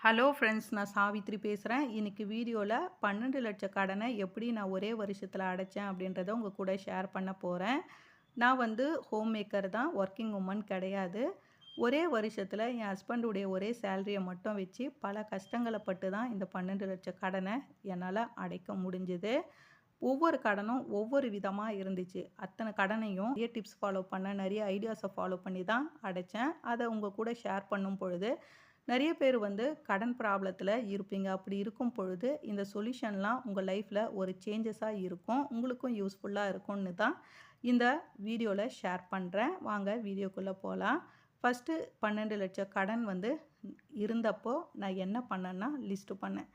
Hello friends நான் சாவித்ரி பேசுகிறேன் இன்றைக்கி வீடியோவில் பன்னெண்டு லட்ச கடனை எப்படி நான் ஒரே வருஷத்தில் அடைச்சேன் அப்படின்றத உங்கள் கூட ஷேர் பண்ண போகிறேன் நான் வந்து ஹோம் மேக்கர் தான் ஒர்க்கிங் உமன் கிடையாது. ஒரே வருஷத்தில் என் ஹஸ்பண்டுடைய ஒரே சேலரியை மட்டும் வச்சு பல கஷ்டங்களை பட்டு தான் இந்த பன்னெண்டு லட்ச கடனை என்னால் அடைக்க முடிஞ்சுது. ஒவ்வொரு கடனும் ஒவ்வொரு விதமாக இருந்துச்சு. அத்தனை கடனையும் நிறைய டிப்ஸ் ஃபாலோ பண்ண நிறைய ஐடியாஸை ஃபாலோ பண்ணி தான் அடைச்சேன். அதை உங்கள் கூட ஷேர் பண்ணும் பொழுது நிறைய பேர் வந்து கடன் ப்ராப்ளத்தில் இருப்பீங்க. அப்படி இருக்கும் பொழுது இந்த சொல்யூஷன்லாம் உங்கள் லைஃப்பில் ஒரு சேஞ்சஸாக இருக்கும். உங்களுக்கும் யூஸ்ஃபுல்லாக இருக்கும்னு தான் இந்த வீடியோவில் ஷேர் பண்ணுறேன் வாங்க வீடியோக்குள்ளே போகலாம் ஃபஸ்ட்டு பன்னெண்டு லட்சம் கடன் வந்து இருந்தப்போ நான் என்ன பண்ணேன்னா லிஸ்ட்டு பண்ணேன்.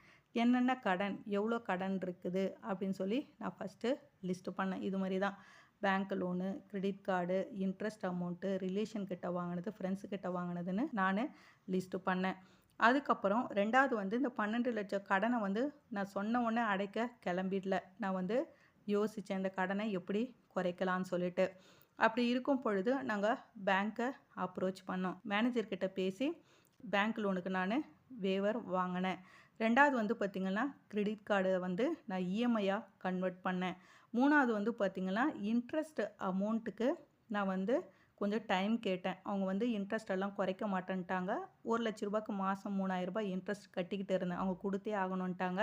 என்னென்ன கடன் எவ்வளோ கடன் இருக்குது அப்படின்னு சொல்லி நான் ஃபஸ்ட்டு லிஸ்ட்டு பண்ணேன். இது மாதிரி தான். Bank loan credit card interest amount relation கிட்ட வாங்கினது ஃப்ரெண்ட்ஸு கிட்ட வாங்கினதுன்னு நான் லிஸ்ட்டு பண்ணேன். அதுக்கப்புறம் ரெண்டாவது வந்து இந்த பன்னெண்டு லட்சம் கடனை வந்து நான் சொன்ன உடனே அடைக்க கிளம்பிடல. நான் வந்து யோசித்தேன் இந்த கடனை எப்படி குறைக்கலான்னு சொல்லிட்டு. அப்படி இருக்கும் பொழுது நாங்கள் பேங்க்கை அப்ரோச் பண்ணோம். மேனேஜர்கிட்ட பேசி பேங்க் லோனுக்கு நான் வேவர் வாங்கினேன். ரெண்டாவது வந்து பார்த்திங்கன்னா கிரெடிட் கார்டை வந்து நான் இஎம்ஐயாக கன்வெர்ட் பண்ணேன். மூணாவது வந்து பார்த்திங்கன்னா இன்ட்ரெஸ்ட் அமௌண்ட்டுக்கு நான் வந்து கொஞ்சம் டைம் கேட்டேன். அவங்க வந்து இன்ட்ரெஸ்ட் எல்லாம் குறைக்க மாட்டேன்ட்டாங்க. ஒரு லட்ச ரூபாய்க்கு மாதம் மூணாயிரரூபா இன்ட்ரெஸ்ட் கட்டிக்கிட்டு இருந்தேன். அவங்க கொடுத்தே ஆகணுன்ட்டாங்க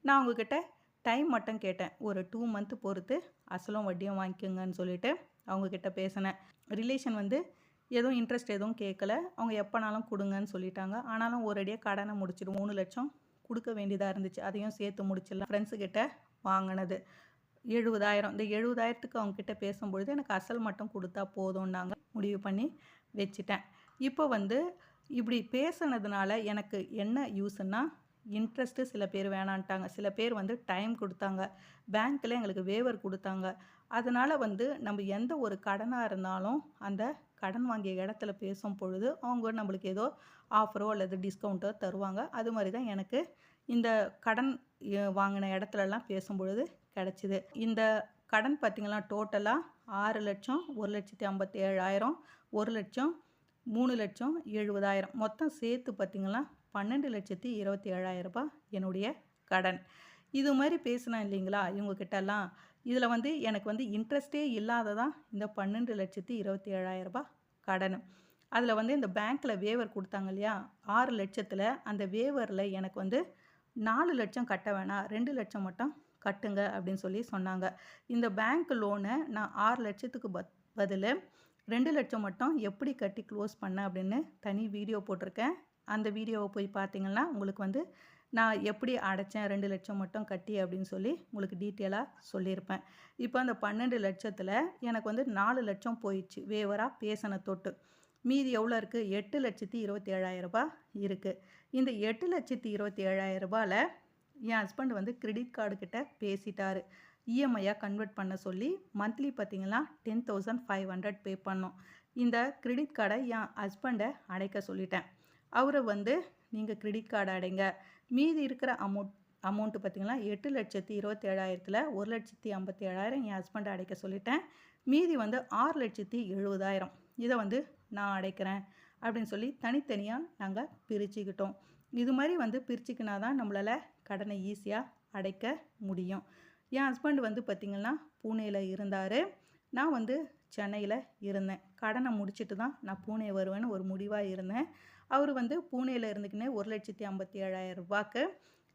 நான் அவங்கக்கிட்ட டைம் மட்டும் கேட்டேன். ஒரு டூ மந்த்து பொறுத்து அசலும் வட்டியும் வாங்கிக்கோங்கன்னு சொல்லிட்டு அவங்கக்கிட்ட பேசினேன். ரிலேஷன் வந்து எதுவும் இன்ட்ரெஸ்ட் எதுவும் கேட்கல. அவங்க எப்போனாலும் கொடுங்கன்னு சொல்லிட்டாங்க. ஆனாலும் ஒரேடியாக கடனை முடிச்சிடும் மூணு லட்சம் கொடுக்க வேண்டியதாக இருந்துச்சு. அதையும் சேர்த்து முடிச்சிடலாம். ஃப்ரெண்ட்ஸுக்கிட்ட வாங்கினது. எழுபதாயிரம் இந்த எழுபதாயிரத்துக்கு அவங்கக்கிட்ட பேசும்பொழுது எனக்கு அசல் மட்டும் கொடுத்தா போதும்னாங்க முடிவு பண்ணி வச்சுட்டேன். இப்போ வந்து இப்படி பேசுனதுனால எனக்கு என்ன யூஸ்ன்னா இன்ட்ரெஸ்ட்டு சில பேர் வேணான்ட்டாங்க. சில பேர் வந்து டைம் கொடுத்தாங்க. பேங்க்கில் எங்களுக்கு வேவர் கொடுத்தாங்க. அதனால் வந்து நம்ம எந்த ஒரு கடனாக இருந்தாலும் அந்த கடன் வாங்கிய இடத்துல பேசும் பொழுது அவங்க நம்மளுக்கு ஏதோ ஆஃபரோ அல்லது டிஸ்கவுண்ட்டோ தருவாங்க. அது மாதிரி தான் எனக்கு இந்த கடன் வாங்கின இடத்துலலாம் பேசும் பொழுது கிடச்சிது. இந்த கடன் பார்த்திங்கன்னா டோட்டலாக ஆறு லட்சம் ஒரு லட்சத்தி ஐம்பத்தி ஏழாயிரம் ஒரு லட்சம் மூணு லட்சம் எழுபதாயிரம். மொத்தம் சேர்த்து பார்த்திங்கன்னா பன்னெண்டு லட்சத்தி இருபத்தி ஏழாயிரரூபா என்னுடைய கடன். இது மாதிரி பேசினேன் இல்லைங்களா இவங்கக்கிட்டலாம் இதில் வந்து எனக்கு வந்து இன்ட்ரெஸ்டே இல்லாததான் இந்த பன்னெண்டு லட்சத்தி இருபத்தி ஏழாயிரரூபா கடன். அதில் வந்து இந்த பேங்க்கில் வேவர் கொடுத்தாங்க இல்லையா ஆறு லட்சத்தில் அந்த வேவரில் எனக்கு வந்து நாலு லட்சம் கட்ட வேணாம் ரெண்டு லட்சம் மட்டும் கட்டுங்க அப்படின்னு சொல்லி சொன்னாங்க. இந்த பேங்க் லோனை நான் ஆறு லட்சத்துக்கு பத் பதில் ரெண்டு லட்சம் மட்டும் எப்படி கட்டி க்ளோஸ் பண்ணேன் அப்படின்னு தனி வீடியோ போட்டிருக்கேன். அந்த வீடியோவை போய் பார்த்தீங்கன்னா உங்களுக்கு வந்து நான் எப்படி அடைச்சேன் ரெண்டு லட்சம் மட்டும் கட்டி அப்படின்னு சொல்லி உங்களுக்கு டீட்டெயிலாக சொல்லியிருப்பேன். இப்போ அந்த பன்னெண்டு லட்சத்தில் எனக்கு வந்து நாலு லட்சம் போயிடுச்சு வேவராக பேசின தொட்டு. மீதி எவ்வளோ இருக்குது எட்டு லட்சத்தி இருபத்தி ஏழாயிரரூபா இருக்குது இந்த எட்டு லட்சத்தி இருபத்தி ஏழாயிரரூபாவில் என் ஹஸ்பண்ட் வந்து கிரெடிட் கார்டு கிட்ட பேசிட்டாரு. இஎம்ஐயாக கன்வெர்ட் பண்ண சொல்லி மந்த்லி பார்த்தீங்கன்னா ten thousand five hundred pay பண்ணோம். இந்த கிரெடிட் கார்டை என் ஹஸ்பண்டை அடைக்க சொல்லிட்டேன். அவரை வந்து நீங்கள் கிரெடிட் கார்டு அடைங்க. மீதி இருக்கிற அமௌண்ட் அமௌண்ட்டு பார்த்திங்கன்னா எட்டு லட்சத்தி இருபத்தேழாயிரத்தில் ஒரு லட்சத்தி ஐம்பத்தி ஏழாயிரம் என் ஹஸ்பண்டை அடைக்க சொல்லிட்டேன். மீதி வந்து ஆறு லட்சத்தி எழுபதாயிரம் இதை வந்து நான் அடைக்கிறேன். அப்படின்னு சொல்லி தனித்தனியாக நாங்கள் பிரிச்சுக்கிட்டோம். இது மாதிரி வந்து பிரிச்சுக்கினா தான் நம்மளால் கடனை ஈஸியாக அடைக்க முடியும். என் ஹஸ்பண்ட் வந்து பார்த்திங்கன்னா பூனேயில் இருந்தார். நான் வந்து சென்னையில் இருந்தேன். கடனை முடிச்சுட்டு தான் நான் பூனே வருவேன்னு ஒரு முடிவாக இருந்தேன். அவர் வந்து பூனேயில் இருந்துக்கினே ஒரு லட்சத்தி ஐம்பத்தி ஏழாயிரம் ரூபாய்க்கு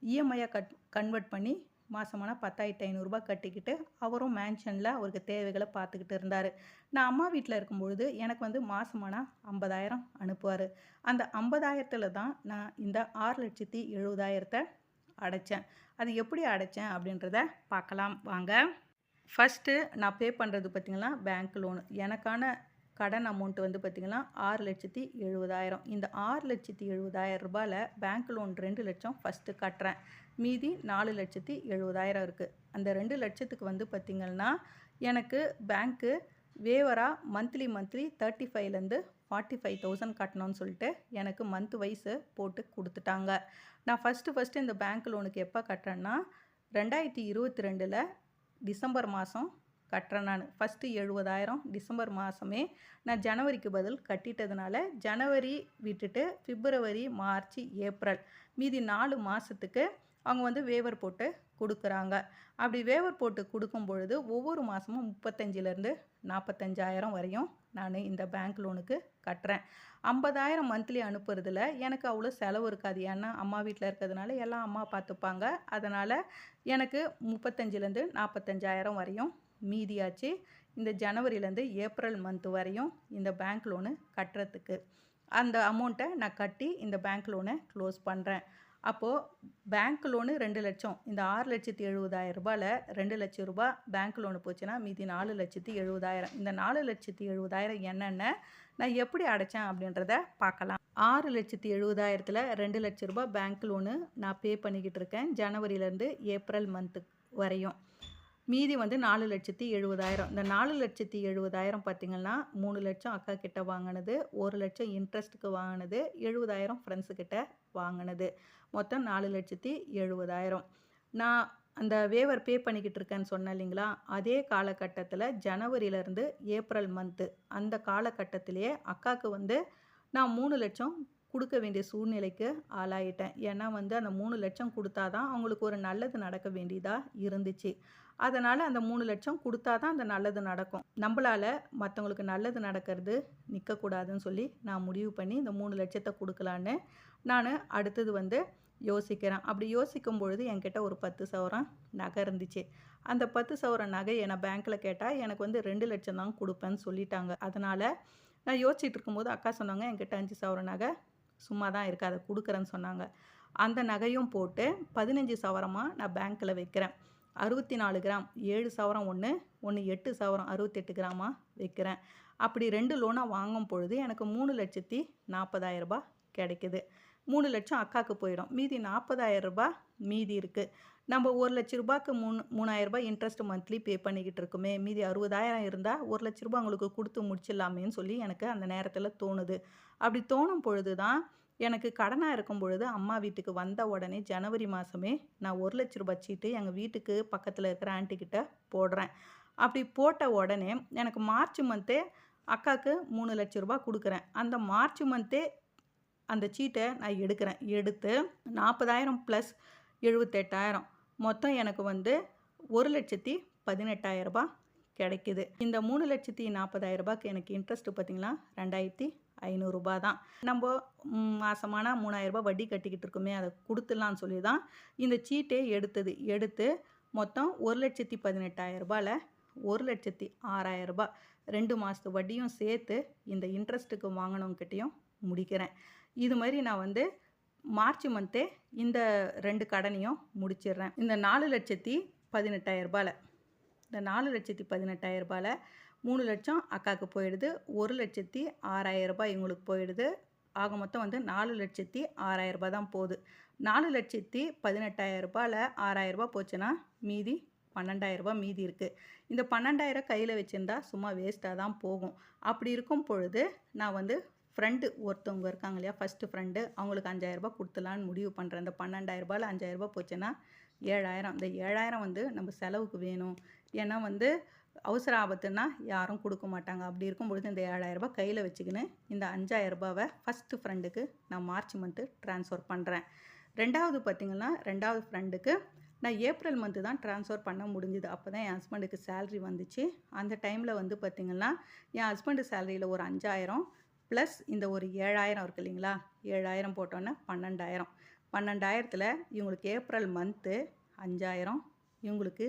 இஎம்ஐயாக கட் கன்வெர்ட் பண்ணி மாதமான பத்தாயிரத்தி ஐநூறுரூபா கட்டிக்கிட்டு அவரும் மேன்ஷனில் அவருக்கு தேவைகளை பார்த்துக்கிட்டு இருந்தார். நான் அம்மா வீட்டில் இருக்கும்பொழுது எனக்கு வந்து மாதமான ஐம்பதாயிரம் அனுப்புவார். அந்த ஐம்பதாயிரத்தில் தான் நான் இந்த ஆறு லட்சத்தி எழுபதாயிரத்தை அடைச்சேன். அது எப்படி அடைச்சேன் அப்படின்றத பார்க்கலாம். வாங்க. ஃபஸ்ட்டு நான் பே பண்ணுறது பார்த்திங்கன்னா பேங்க் லோனு எனக்கான கடன் அமௌண்ட் வந்து பார்த்திங்கன்னா ஆறு லட்சத்தி எழுபதாயிரம். இந்த ஆறு லட்சத்தி எழுபதாயிரம் ரூபாயில் பேங்க் லோன் ரெண்டு லட்சம் ஃபஸ்ட்டு கட்டுறேன். மீதி நாலு லட்சத்தி எழுபதாயிரம் இருக்குது அந்த ரெண்டு லட்சத்துக்கு வந்து பார்த்திங்கன்னா எனக்கு பேங்க்கு வேவராக மந்த்லி மந்த்லி தேர்ட்டி ஃபைவ்லேருந்து ஃபார்ட்டி ஃபைவ் தௌசண்ட் கட்டணும்னு சொல்லிட்டு எனக்கு மந்த் வைஸு போட்டு கொடுத்துட்டாங்க. நான் ஃபஸ்ட்டு ஃபஸ்ட்டு இந்த பேங்க் லோனுக்கு எப்போ கட்டுறேன்னா ரெண்டாயிரத்தி இருபத்தி ரெண்டில் டிசம்பர் மாதம் கட்டுறேன் நான். ஃபஸ்ட்டு எழுபதாயிரம் டிசம்பர் மாதமே நான் ஜனவரிக்கு பதில் கட்டிட்டதுனால ஜனவரி விட்டுட்டு பிப்ரவரி மார்ச் ஏப்ரல் மீதி நாலு மாதத்துக்கு அவங்க வந்து வேவர் போட்டு கொடுக்குறாங்க. அப்படி வேவர் போட்டு கொடுக்கும் பொழுது ஒவ்வொரு மாதமும் முப்பத்தஞ்சிலேருந்து நாற்பத்தஞ்சாயிரம் வரையும் நான் இந்த பேங்க் லோனுக்கு கட்டுறேன். ஐம்பதாயிரம் மந்த்லி அனுப்புறதுல எனக்கு அவ்வளோ செலவு இருக்காது. ஏன்னா அம்மா வீட்டில் இருக்கிறதுனால எல்லாம் அம்மா பார்த்துப்பாங்க. அதனால் எனக்கு முப்பத்தஞ்சிலேருந்து நாற்பத்தஞ்சாயிரம் வரையும் மீதியாச்சு. இந்த ஜனவரிலேருந்து ஏப்ரல் மந்த் வரையும் இந்த பேங்க் லோனு கட்டுறதுக்கு. அந்த அமௌண்ட்டை நான் கட்டி இந்த பேங்க் லோனை க்ளோஸ் பண்ணுறேன் அப்போது பேங்க் லோனு ரெண்டு லட்சம். இந்த ஆறு லட்சத்தி எழுபதாயிரம் ரூபாயில் ரெண்டு லட்சம் ரூபா பேங்க் லோனு போச்சுன்னா மீதி நாலு லட்சத்தி எழுபதாயிரம். இந்த நாலு லட்சத்தி எழுபதாயிரம் என்னென்ன நான் எப்படி அடைச்சேன் அப்படின்றத பார்க்கலாம். ஆறு லட்சத்தி எழுபதாயிரத்தில் ரெண்டு லட்ச ரூபா பேங்க் லோனு நான் பே பண்ணிக்கிட்டு இருக்கேன். ஜனவரியிலேருந்து ஏப்ரல் மந்த்து வரையும். மீதி வந்து நாலு லட்சத்தி எழுபதாயிரம். இந்த நாலு லட்சத்தி எழுபதாயிரம் பார்த்திங்கன்னா மூணு லட்சம் அக்கா கிட்ட வாங்கினது ஒரு லட்சம் இன்ட்ரெஸ்ட்டுக்கு வாங்கினது எழுபதாயிரம் ஃப்ரெண்ட்ஸு கிட்ட வாங்கினது. மொத்தம் நாலு லட்சத்தி எழுபதாயிரம். நான் அந்த வேவர் பே பண்ணிக்கிட்டு இருக்கேன்னு சொன்னேன் இல்லைங்களா? அதே காலகட்டத்தில் ஜனவரியிலேருந்து ஏப்ரல் மந்த்து அந்த காலகட்டத்திலேயே அக்காவுக்கு வந்து நான் மூணு லட்சம் கொடுக்க வேண்டிய சூழ்நிலைக்கு ஆளாயிட்டேன். ஏன்னா வந்து அந்த மூணு லட்சம் கொடுத்தா தான் அவங்களுக்கு ஒரு நல்லது நடக்க வேண்டியதாக இருந்துச்சு. அதனால் அந்த மூணு லட்சம் கொடுத்தா தான் அந்த நல்லது நடக்கும். நம்மளால் மற்றவங்களுக்கு நல்லது நடக்கிறது நிற்கக்கூடாதுன்னு சொல்லி நான் முடிவு பண்ணி இந்த மூணு லட்சத்தை கொடுக்கலான்னு நான் அடுத்தது வந்து யோசிக்கிறேன். அப்படி யோசிக்கும் பொழுது என்கிட்ட ஒரு பத்து சவரம் நகை இருந்துச்சு. அந்த பத்து சவரம் நகை என்னை பேங்க்கில் கேட்டால் எனக்கு வந்து ரெண்டு லட்சம் தான் கொடுப்பேன்னு சொல்லிட்டாங்க. அதனால் நான் யோசிச்சுட்டு இருக்கும்போது அக்கா சொன்னாங்க என்கிட்ட அஞ்சு சவரம் நகை சும்மா தான் இருக்குது அதை கொடுக்குறேன்னு சொன்னாங்க. அந்த நகையும் போட்டு பதினஞ்சு சவரமாக நான் பேங்க்கில் வைக்கிறேன். அறுபத்தி நாலு கிராம் ஏழு சவரம் ஒன்று ஒன்று எட்டு சவரம் அறுபத்தெட்டு கிராமாக வைக்கிறேன். அப்படி ரெண்டு லோனாக வாங்கும் பொழுது எனக்கு மூணு லட்சத்தி நாற்பதாயிரரூபா கிடைக்குது. மூணு லட்சம் அக்காவுக்கு போயிடும். மீதி நாற்பதாயிரம் ரூபாய் மீதி இருக்குது நம்ம ஒரு லட்ச ரூபாய்க்கு மூணு மூணாயிரரூபா ரூபாய் இன்ட்ரெஸ்ட் மந்த்லி பே பண்ணிக்கிட்டு இருக்குமே. மீதி அறுபதாயிரம் இருந்தால் ஒரு லட்ச ரூபாய் உங்களுக்கு கொடுத்து முடிச்சிடலாமேன்னு சொல்லி எனக்கு அந்த நேரத்தில் தோணுது. அப்படி தோணும் பொழுது தான் எனக்கு கடனாக இருக்கும் பொழுது அம்மா வீட்டுக்கு வந்த உடனே ஜனவரி மாதமே நான் ஒரு லட்ச ரூபாய் சீட்டு எங்கள் வீட்டுக்கு பக்கத்தில் இருக்கிற ஆண்டிக்கிட்ட போடுறேன். அப்படி போட்ட உடனே எனக்கு மார்ச் மந்த்தே அக்காவுக்கு மூணு லட்ச ரூபா கொடுக்குறேன். அந்த மார்ச் மந்த்தே அந்த சீட்டை நான் எடுக்கிறேன். எடுத்து நாற்பதாயிரம் ப்ளஸ் எழுபத்தெட்டாயிரம் மொத்தம் எனக்கு வந்து ஒரு லட்சத்தி பதினெட்டாயிரரூபா கிடைக்கிது கிடைக்குது. இந்த மூணு லட்சத்தி நாற்பதாயிரரூபாக்கு எனக்கு இன்ட்ரெஸ்ட்டு பார்த்திங்கன்னா ரெண்டாயிரத்தி ஐநூறுரூபா தான். நம்ம மாதமான மூணாயிரரூபா வட்டி கட்டிக்கிட்டு இருக்கோமே அதை கொடுத்துடலான்னு சொல்லி தான் இந்த சீட்டே எடுத்தது. எடுத்து மொத்தம் ஒரு லட்சத்தி பதினெட்டாயிரரூபாவில் ஒரு லட்சத்தி ஆறாயிரரூபா. ரெண்டு மாதத்து வட்டியும் சேர்த்து இந்த இன்ட்ரெஸ்ட்டுக்கு வாங்கினவங்கிட்டையும் முடிக்கிறேன். இது மாதிரி நான் வந்து மார்ச் மந்த்தே இந்த ரெண்டு கடனையும் முடிச்சிடுறேன். இந்த நாலு லட்சத்தி பதினெட்டாயிரரூபாவில் இந்த நாலு லட்சத்தி பதினெட்டாயிரரூபாவில் மூணு லட்சம் அக்காவுக்கு போயிடுது. ஒரு லட்சத்தி ஆறாயிரரூபா இவங்களுக்கு போயிடுது. ஆக மொத்தம் வந்து நாலு லட்சத்தி ஆறாயிரரூபா தான் போகுது. நாலு லட்சத்தி பதினெட்டாயிரம் ரூபாயில் போச்சுன்னா மீதி பன்னெண்டாயிரரூபா மீதி இருக்குது இந்த பன்னெண்டாயிரம் கையில் வச்சுருந்தா சும்மா வேஸ்ட்டாக தான் போகும். அப்படி இருக்கும் பொழுது நான் வந்து ஃப்ரெண்டு ஒருத்தவங்க இருக்காங்க இல்லையா ஃபஸ்ட்டு ஃப்ரெண்டு அவங்களுக்கு அஞ்சாயிரரூபா கொடுத்துலான்னு முடிவு பண்ணுறேன் இந்த பன்னெண்டாயிரரூபாவில் அஞ்சாயிரரூபா போச்சுன்னா ஏழாயிரம். இந்த ஏழாயிரம் வந்து நம்ம செலவுக்கு வேணும். ஏன்னா வந்து அவசர ஆபத்துன்னா யாரும் கொடுக்க மாட்டாங்க. அப்படி இருக்கும்பொழுது இந்த ஏழாயிரரூபா கையில் வச்சுக்கின்னு இந்த அஞ்சாயிரரூபாவை ஃபஸ்ட்டு ஃப்ரெண்டுக்கு நான் மார்ச் மந்த்து ட்ரான்ஸ்ஃபர் பண்ணுறேன் ரெண்டாவது பார்த்திங்கன்னா ரெண்டாவது ஃப்ரெண்டுக்கு நான் ஏப்ரல் மந்த்து தான் ட்ரான்ஸ்ஃபர் பண்ண முடிஞ்சுது. அப்போ தான் என் ஹஸ்பண்டுக்கு சேல்ரி வந்துச்சு. அந்த டைமில் வந்து பார்த்திங்கன்னா என் ஹஸ்பண்டு சேலரியில் ஒரு அஞ்சாயிரம் ப்ளஸ் இந்த ஒரு ஏழாயிரம் இருக்குது இல்லைங்களா? ஏழாயிரம் போட்டோன்னே பன்னெண்டாயிரம். பன்னெண்டாயிரத்தில் இவங்களுக்கு ஏப்ரல் மந்த்து அஞ்சாயிரம் இவங்களுக்கு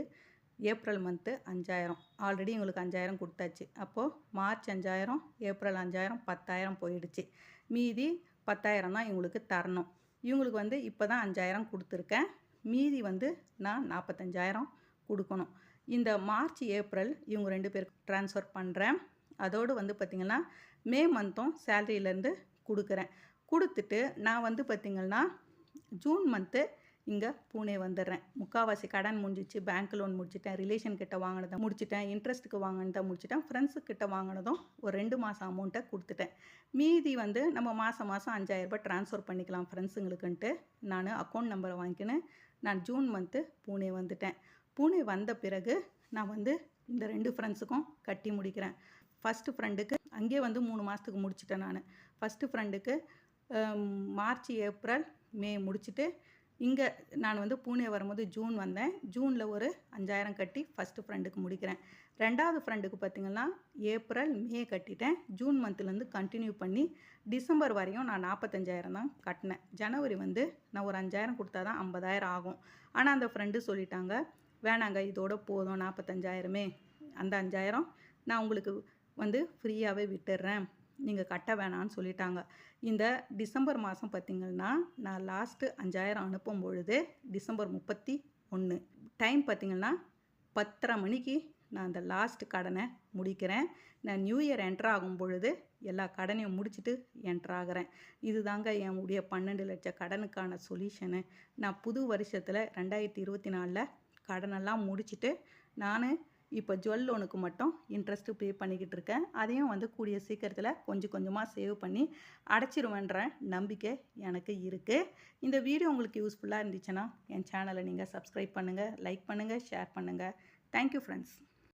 ஏப்ரல் மந்த்து அஞ்சாயிரம். ஆல்ரெடி எங்களுக்கு அஞ்சாயிரம் கொடுத்தாச்சு. அப்போது மார்ச் அஞ்சாயிரம் ஏப்ரல் அஞ்சாயிரம் பத்தாயிரம் போயிடுச்சு. மீதி பத்தாயிரம் தான் இவங்களுக்கு தரணும். இவங்களுக்கு வந்து இப்போ தான் அஞ்சாயிரம் கொடுத்துருக்கேன். மீதி வந்து நான் நாற்பத்தஞ்சாயிரம் கொடுக்கணும். இந்த மார்ச் ஏப்ரல் இவங்க ரெண்டு பேருக்கு ட்ரான்ஸ்ஃபர் பண்ணுறேன் அதோடு வந்து பார்த்திங்கன்னா மே மந்த்தும் சேலரியிலேருந்து கொடுக்குறேன். கொடுத்துட்டு நான் வந்து பார்த்திங்கன்னா ஜூன் மந்த்து இங்கே பூனே வந்துடுறேன் முக்கால்வாசி கடன் முடிஞ்சிச்சு பேங்க் லோன் முடிச்சிட்டேன் ரிலேஷன் கிட்ட வாங்கினதை முடிச்சிட்டேன் இன்ட்ரெஸ்ட்டுக்கு வாங்கினதை முடிச்சிட்டேன் ஃப்ரெண்ட்ஸு கிட்ட வாங்கினதும் ஒரு ரெண்டு மாதம் அமௌண்ட்டை கொடுத்துட்டேன். மீதி வந்து நம்ம மாதம் மாதம் அஞ்சாயிரரூபா ட்ரான்ஸ்ஃபர் பண்ணிக்கலாம் ஃப்ரெண்ட்ஸுங்களுக்குன்ட்டு நான் அக்கௌண்ட் நம்பரை வாங்கிக்கின்னு நான் ஜூன் மந்த்து பூனே வந்துட்டேன். பூனே வந்த பிறகு நான் வந்து இந்த ரெண்டு ஃப்ரெண்ட்ஸுக்கும் கட்டி முடிக்கிறேன். ஃபஸ்ட்டு ஃப்ரெண்டுக்கு அங்கேயே வந்து மூணு மாதத்துக்கு முடிச்சிட்டேன் நான். ஃபஸ்ட்டு ஃப்ரெண்டுக்கு மார்ச் ஏப்ரல் மே முடிச்சுட்டு இங்கே நான் வந்து பூனே வரும்போது ஜூன் வந்தேன். ஜூனில் ஒரு அஞ்சாயிரம் கட்டி ஃபஸ்ட்டு ஃப்ரெண்டுக்கு முடிக்கிறேன். ரெண்டாவது ஃப்ரெண்டுக்கு பார்த்திங்கன்னா ஏப்ரல் மே கட்டிட்டேன். ஜூன் மந்த்லேருந்து கண்டினியூ பண்ணி டிசம்பர் வரையும் நான் நாற்பத்தஞ்சாயிரம் தான் கட்டினேன். ஜனவரி வந்து நான் ஒரு அஞ்சாயிரம் கொடுத்தா தான் ஐம்பதாயிரம் ஆகும். ஆனால் அந்த ஃப்ரெண்டு சொல்லிட்டாங்க வேணாங்க இதோட போதும் நாற்பத்தஞ்சாயிரமே அந்த அஞ்சாயிரம் நான் உங்களுக்கு வந்து ஃப்ரீயாகவே விட்டுடுறேன் நீங்கள் கட்ட வேணான்னு சொல்லிட்டாங்க. இந்த டிசம்பர் மாதம் பார்த்திங்கன்னா நான் லாஸ்ட்டு அஞ்சாயிரம் அனுப்பும் பொழுது டிசம்பர் முப்பத்தி ஒன்று டைம் பார்த்திங்கன்னா பத்தரை மணிக்கு நான் அந்த லாஸ்ட் கடனை முடிக்கிறேன். நான் நியூ இயர் என்ட்ரு ஆகும் பொழுது எல்லா கடனையும் முடிச்சுட்டு என்ட்ராகிறேன் இதுதாங்க என் உடைய பன்னெண்டு லட்சம் கடனுக்கான சொல்யூஷனு நான் புது வருஷத்தில் ரெண்டாயிரத்தி இருபத்தி நாலில் கடனெல்லாம் முடிச்சுட்டு நான் இப்போ ஜுவல் லோனுக்கு மட்டும் இன்ட்ரெஸ்ட்டு பே பண்ணிக்கிட்டு இருக்கேன். அதையும் வந்து கூடிய சீக்கிரத்தில் கொஞ்சம் கொஞ்சமாக சேவ் பண்ணி அடைச்சிருவேன்ற நம்பிக்கை எனக்கு இருக்குது இந்த வீடியோ உங்களுக்கு யூஸ்ஃபுல்லாக இருந்துச்சுன்னா என் சேனலை நீங்கள் சப்ஸ்கிரைப் பண்ணுங்கள் லைக் பண்ணுங்கள் ஷேர் பண்ணுங்கள் தேங்க்யூ ஃப்ரெண்ட்ஸ்